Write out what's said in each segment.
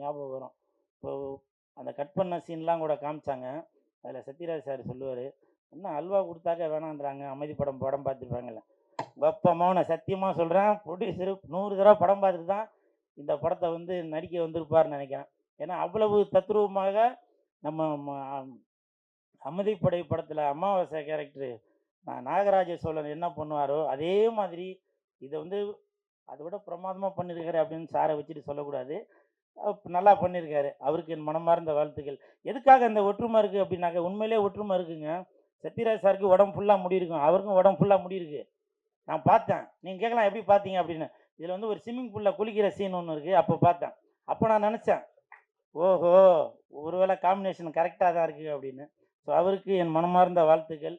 ஞாபகம் வரும். இப்போ அந்த கட் பண்ண சீன்லாம் கூட காமிச்சாங்க. அதில் சத்யராஜ் சார் சொல்லுவார் என்ன அல்வா கொடுத்தாக்க வேணான்றாங்க அமைதி படம் படம் பார்த்துருப்பாங்கல்ல. அப்பா மௌன சத்தியமாக சொல்கிறேன் ப்ரொடியூசரு நூறு தடவை படம் பார்த்துட்டு தான் இந்த படத்தை வந்து நடிக்க வந்திருப்பார்னு நினைக்கிறேன். ஏன்னா அவ்வளவு தத்ரூபமாக நம்ம ம- அமைதிப்படை படத்தில் அமாவாசை கேரக்டரு நாகராஜ சோழன் என்ன பண்ணுவாரோ அதே மாதிரி இதை வந்து அதை விட பிரமாதமாக பண்ணியிருக்காரு அப்படின்னு சாரை வச்சுட்டு சொல்லக்கூடாது. நல்லா பண்ணியிருக்காரு அவருக்கு என் மனமார்ந்த வாழ்த்துக்கள். எதுக்காக இந்த ஒற்றுமை இருக்குது அப்படின்னாக்க உண்மையிலே ஒற்றுமை இருக்குங்க. சத்யராஜ் சாருக்கு உடம்பு ஃபுல்லாக முடி இருக்கும் அவருக்கும் உடம்பு ஃபுல்லாக முடியிருக்கு. நான் பார்த்தேன். நீங்கள் கேட்கலாம் எப்படி பார்த்தீங்க அப்படின்னு. இதில் வந்து ஒரு ஸ்விம்மிங் பூலில் குளிக்கிற சீன் ஒன்று இருக்குது அப்போ பார்த்தேன். அப்போ நான் நினச்சேன் ஓஹோ ஒருவேளை காம்பினேஷன் கரெக்டாக தான் இருக்குது அப்படின்னு. ஸோ அவருக்கு என் மனமார்ந்த வாழ்த்துக்கள்.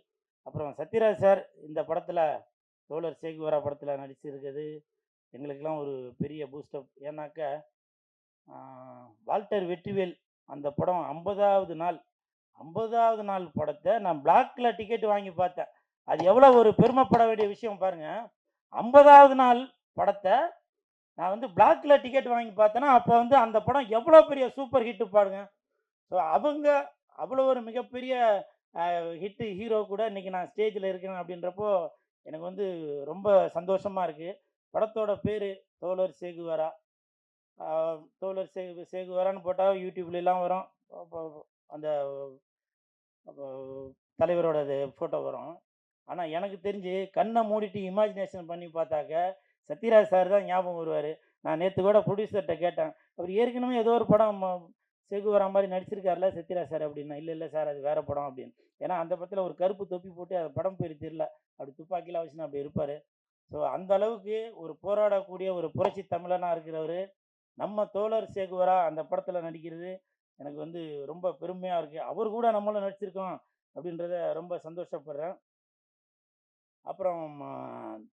அப்புறம் சத்யராஜ் சார் இந்த படத்தில் தோழர் சேகுவரா படத்தில் நடிச்சிருக்கிறது எங்களுக்கெல்லாம் ஒரு பெரிய பூஸ்டப் ஏன்னாக்க வால்டர் வெற்றிவேல் அந்த படம் ஐம்பதாவது நாள். ஐம்பதாவது நாள் படத்தை நான் பிளாக்ல டிக்கெட் வாங்கி பார்த்தேன். அது எவ்வளோ ஒரு பெருமைப்பட வேண்டிய விஷயம் பாருங்க. ஐம்பதாவது நாள் படத்தை நான் வந்து பிளாக்ல டிக்கெட் வாங்கி பார்த்தேன்னா அப்போ வந்து அந்த படம் எவ்வளோ பெரிய சூப்பர் ஹிட்டு பாருங்க. ஸோ அவங்க அவ்வளோ ஒரு மிகப்பெரிய ஹிட்டு ஹீரோ கூட இன்னைக்கு நான் ஸ்டேஜில் இருக்கிறேன் அப்படின்றப்போ எனக்கு வந்து ரொம்ப சந்தோஷமாக இருக்குது படத்தோட பேர் தோழர் சேகுவரா. தோழர் சேகு சேகுவரான்னு போட்டால் யூடியூப்லலாம் வரும். அந்த தலைவரோட ஃபோட்டோ வரும். ஆனால் எனக்கு தெரிஞ்சு கண்ணை மூடிட்டு இமேஜினேஷன் பண்ணி பார்த்தாக்க சத்யராஜ் சார் தான் ஞாபகம் வருவார். நான் நேற்று கூட ப்ரொடியூசர்கிட்ட கேட்டேன். அவர் ஏற்கனவே ஏதோ ஒரு படம் செகு சேகுவரா மாதிரி நடிச்சிருக்காருல சத்யராஜ் சார் அப்படின்னா. இல்லை இல்லை சார் அது வேற படம் அப்படின்னு. ஏன்னா அந்த படத்தில் ஒரு கருப்பு தொப்பி போட்டு அந்த படம் போய் தெரியல. அப்படி துப்பாக்கிலாம் வச்சுன்னு அப்படி இருப்பார். ஸோ அந்த அளவுக்கு ஒரு போராடக்கூடிய ஒரு புரட்சி தமிழனாக இருக்கிறவர் நம்ம தோழர் சேகுவரா அந்த படத்தில் நடிக்கிறது எனக்கு வந்து ரொம்ப பெருமையாக இருக்குது அவர் கூட நம்மளும் நடிச்சிருக்கோம் அப்படின்றத ரொம்ப சந்தோஷப்படுறேன். அப்புறம்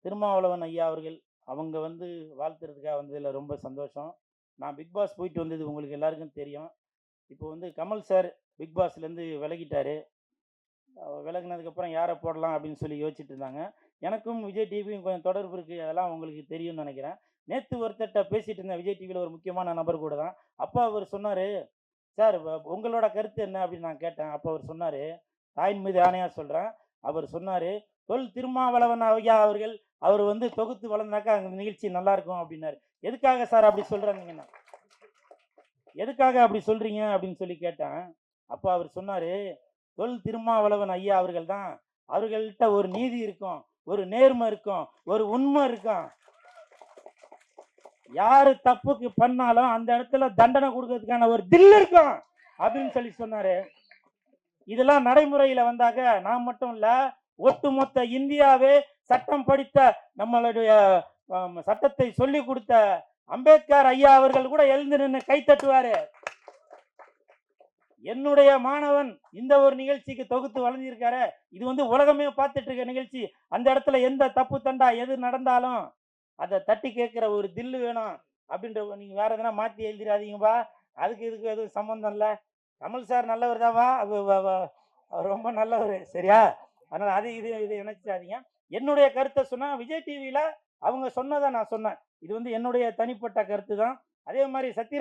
திருமாவளவன் ஐயா அவர்கள் அவங்க வந்து வாழ்த்துறதுக்காக வந்ததில் ரொம்ப சந்தோஷம். நான் பிக் பாஸ் போயிட்டு வந்தது உங்களுக்கு எல்லாருக்கும் தெரியும். இப்போ வந்து கமல் சார் பிக் பாஸ்லேருந்து விலகிட்டார். விலகினதுக்கப்புறம் யாரை போடலாம் அப்படின்னு சொல்லி யோசிச்சுட்டு இருந்தாங்க. எனக்கும் விஜய் டிவியும் கொஞ்சம் தொடர்பு இருக்குது அதெல்லாம் உங்களுக்கு தெரியும்னு நினைக்கிறேன். நேற்று ஒருத்தர்கிட்ட பேசிட்டு இருந்தேன். விஜய் டிவியில் ஒரு முக்கியமான நபர் கூட தான் அப்போ அவர் சொன்னார் சார் உங்களோட கருத்து என்ன? அப்படின்னு நான் கேட்டேன். அப்போ அவர் சொன்னார் தாயின் மீது ஆணையாக சொல்கிறேன் அவர் சொன்னார் தொல் திருமாவளவன் ஐயா அவர்கள் அவர் வந்து தொகுத்து வளர்ந்தாக்கா அந்த நிகழ்ச்சி நல்லா இருக்கும் அப்படின்னாரு. எதுக்காக சார் அப்படி சொல்கிறாங்கண்ணா எதுக்காக அப்படி சொல்கிறீங்க அப்படின்னு சொல்லி கேட்டேன். அப்போ அவர் சொன்னார் தொல் திருமாவளவன் ஐயா அவர்கள் தான் அவர்கள்ட்ட ஒரு நீதி இருக்கும் ஒரு நேர்மை இருக்கும் ஒரு உண்மை இருக்கும். யாரு தப்புக்கு பண்ணாலும் அந்த இடத்துல தண்டனை கொடுக்கறதுக்கான ஒரு தில் இருக்கும் அப்படின்னு சொல்லி சொன்னாரு. இதெல்லாம் நடைமுறையில வந்தாக்க நான் மட்டும் இல்ல ஒட்டுமொத்த இந்தியாவே சட்டம் படித்த நம்மளுடைய சட்டத்தை சொல்லி கொடுத்த அம்பேத்கர் ஐயா அவர்கள் கூட எழுந்து நின்று கை தட்டுவாரு. என்னுடைய மாணவன் இந்த ஒரு நிகழ்ச்சிக்கு தொகுத்து வளர்ந்திருக்காரு இது வந்து உலகமே பார்த்துட்டு இருக்க நிகழ்ச்சி. அந்த இடத்துல எந்த தப்பு தண்டா எது நடந்தாலும் அதை தட்டி கேட்குற ஒரு தில்லு வேணும். அப்படின்ற நீங்கள் வேறு எதனா மாற்றி எழுதிடாதீங்கப்பா அதுக்கு இதுக்கு எதுவும் சம்மந்தம் இல்லை. கமல் சார் நல்லவர் தான்ப்பா. அவர் ரொம்ப நல்லவர். சரியா? அதனால் அது இது இது நினச்சிடாதீங்க. என்னுடைய கருத்தை சொன்னால் விஜய் டிவியில் அவங்க சொன்னதை நான் சொன்னேன். இது வந்து என்னுடைய தனிப்பட்ட கருத்து தான் அதே மாதிரி சத்யராஜ்